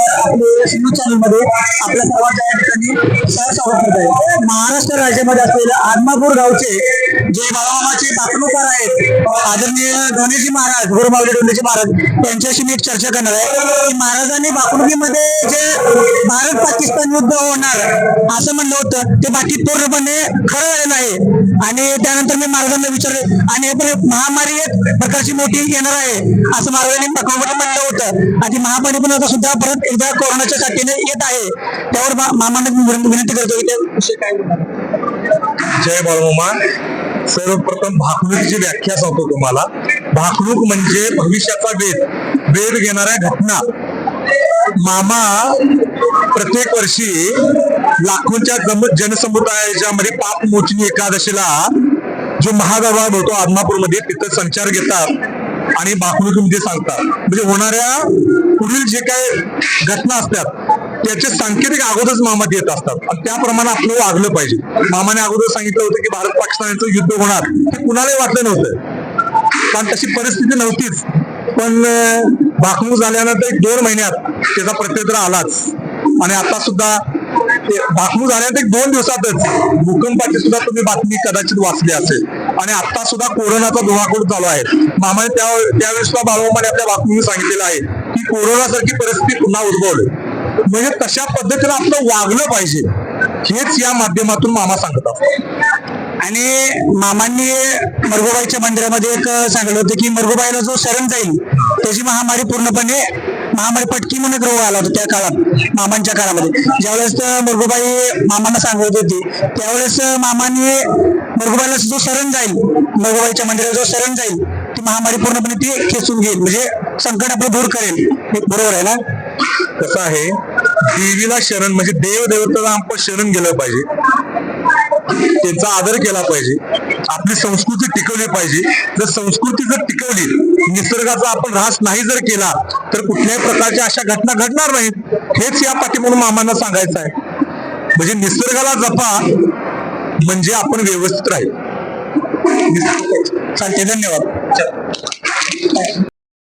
मध्ये आपल्या सर्वांच्या या ठिकाणी सह स्वागत करत आहे. महाराष्ट्र राज्यामध्ये असलेले आदमापूर गावचे जे बाळामामाचे बापणूकर आहेत आदरणीय धोनीजी महाराज गुरुमावले डोंडेजी महाराज यांच्याशी मी चर्चा करणार आहे. की महाराजांनी बापणुकीमध्ये जे भारत पाकिस्तान युद्ध होणार असं म्हणलं होतं ते बाकी पूर्णपणे खरं झालेलं आहे. आणि त्यानंतर मी महाराजांना विचारले आणि हे पण महामारी एक प्रकारची मोठी येणार आहे असं महाराजांनी पकवामध्ये म्हणलं होतं. आणि महामारी पण आता सुद्धा परत एकदा कोरोनाच्या साथीने येत आहे. त्यावर मा- मामांना विनंती करतो की त्याविषयी काय जय बाळमामा. सर्वप्रथम भाकणुकीची व्याख्या सांगतो तुम्हाला. भाकणूक म्हणजे भविष्याचा वेध. वेध घेणाऱ्या घटना. मामा प्रत्येक वर्षी लाखोंच्या जनसमुदायाच्या मध्ये पाप मोचनी एकादशीला जो महादरबार भरतो आदमापूरमध्ये तिथं संचार घेतात आणि भाकणुकीमध्ये सांगतात. म्हणजे होणाऱ्या पुढील जे काही घटना असतात त्याचे सांकेतिक अगोदरच मामात येत असतात. आणि त्याप्रमाणे आपलं वागलं पाहिजे. मामाने अगोदर सांगितलं होतं की भारत पाकिस्तानचं युद्ध होणार. हे कुणालाही वाटलं नव्हतं. कारण तशी परिस्थिती नव्हतीच. पण अं, भाकणूक झाल्यानंतर एक दोन महिन्यात त्याचा प्रत्युत्तर आलाच. आणि आता सुद्धा ते भाकणूक झाल्यानंतर एक दोन दिवसातच भूकंपाची सुद्धा तुम्ही बातमी कदाचित वाचली असेल. आणि आता सुद्धा कोरोनाचा धुमाकूळ चालू आहे. मामाने त्या त्यावेळेस सुद्धा बाळूमाने आपल्या बातमीने सांगितलेलं आहे की कोरोनासारखी परिस्थिती पुन्हा उद्भवली. म्हणजे तशा पद्धतीने आपलं वागलं पाहिजे. हेच या माध्यमातून मामा सांगत असतात आणि मामांनी मरगोबाईच्या मंदिरामध्ये एक सांगितलं होतं की मरगोबाईला जो शरण जाईल त्याची महामारी पूर्णपणे महामारी पटकी म्हणून रोग आला होता त्या काळात मामांच्या काळामध्ये. ज्यावेळेस मरगोबाई मामांना सांगत होती त्यावेळेस मामांनी मरगोबाईला जो शरण जाईल मरगोबाईच्या मंदिरात जो शरण जाईल ती महामारी पूर्णपणे ती खेचून घेईल. म्हणजे संकट आपलं दूर करेल. हे बरोबर आहे ना? कसं आहे देवीला शरण म्हणजे देव देवतेला आपण शरण गेलं पाहिजे. त्यांचा आदर केला पाहिजे. आपली संस्कृती टिकवली पाहिजे. जर संस्कृती जर टिकवली निसर्गाचा आपण ऱ्हास नाही जर केला तर कुठल्याही प्रकारच्या अशा घटना घडणार नाहीत. हेच या पाठी म्हणून मामांना सांगायचं आहे. म्हणजे निसर्गाला जपा म्हणजे आपण व्यवस्थित राहील. चालते धन्यवाद.